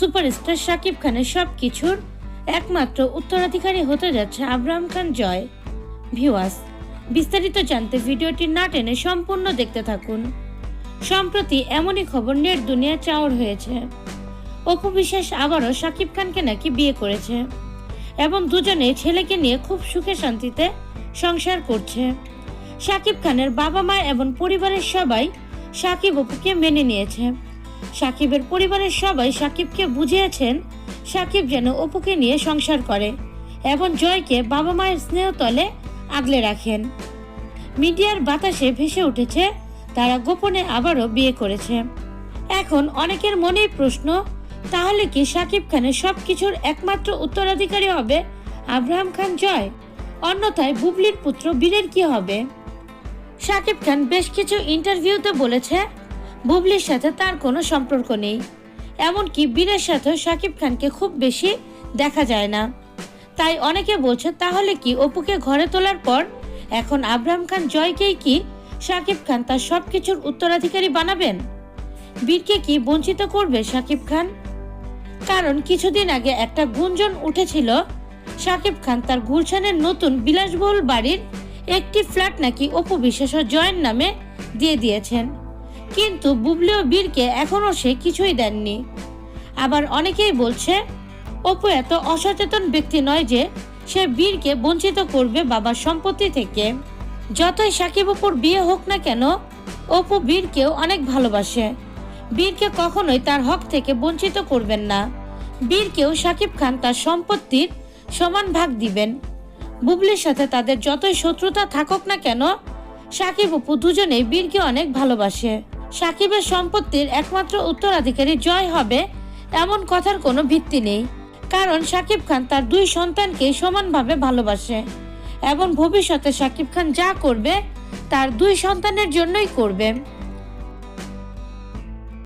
Superstar Shakib খানের সব কিছুর একমাত্র উত্তরাধিকারী হতে যাচ্ছে আব্রাহাম খান জয়। ভিওয়াস বিস্তারিত জানতে ভিডিওটি না টেনে সম্পূর্ণ দেখতে থাকুন। সম্প্রতি এমনই খবর নেট দুনিয়া চাওর হয়েছে। অপু বিশ্বাস আবারও শাকিব খানকে নাকি বিয়ে করেছে এবং দুজনে ছেলেকে নিয়ে খুব সুখে শান্তিতে সংসার করছে। শাকিব খানের বাবা মা এবং পরিবারের সবাই সাকিব অপুকে মেনে নিয়েছে। সাকিবের পরিবারের সবাই সাকিবকে বুঝিয়েছেন, সাকিব যেন অপুকে নিয়ে সংসার করে। এবং জয়কে বাবা মায়ের স্নেহতলে আগলে রাখেন। মিডিয়ার বাতাসে ভেসে উঠেছে, তারা গোপনে আবারও বিয়ে করেছে। এখন অনেকের মনেই প্রশ্ন, তাহলে কি সাকিব খানের সব কিছুর একমাত্র উত্তরাধিকারী হবে আব্রাহাম খান জয়? অন্যথায় বুবলির পুত্র বীরের কি হবে? সাকিব খান বেশ কিছু ইন্টারভিউতে বলেছে বুবলির সাথে তার কোনো সম্পর্ক নেই। এমনকি বীরের সাথেও শাকিব খানকে খুব বেশি দেখা যায় না। তাই অনেকে বলছে, তাহলে কি অপুকে ঘরে তোলার পর এখন আব্রাহাম খান জয়কেই কি শাকিব খান তার সব কিছুর উত্তরাধিকারী বানাবেন? বীরকে কি বঞ্চিত করবে শাকিব খান? কারণ কিছুদিন আগে একটা গুঞ্জন উঠেছিল, শাকিব খান তার গুলশানের নতুন বিলাসবহুল বাড়ির একটি ফ্ল্যাট নাকি অপু ও জয়ের নামে দিয়ে দিয়েছেন। কিন্তু বুবলি ও বীরকে এখনও সে কিছুই দেননি। আবার অনেকেই বলছে, অপু এত অসচেতন ব্যক্তি নয় যে সে বীরকে বঞ্চিত করবে বাবার সম্পত্তি থেকে। যতই সাকিব অপুর বিয়ে হোক না কেন, অপু বীরকেও অনেক ভালোবাসে। বীরকে কখনোই তার হক থেকে বঞ্চিত করবেন না। বীরকেও সাকিব খান তার সম্পত্তির সমান ভাগ দিবেন। বুবলির সাথে তাদের যতই শত্রুতা থাকুক না কেন, সাকিব অপু দুজনেই বীরকে অনেক ভালোবাসে। সাকিবের সম্পত্তির একমাত্র উত্তরাধিকারী জয় হবে, এমন কথার কোনো ভিত্তি নেই। কারণ সাকিব খান তার দুই সন্তানকে সমানভাবে ভালোবাসে। এবং ভবিষ্যতে সাকিব খান যা করবে, তার দুই সন্তানের জন্যই করবে।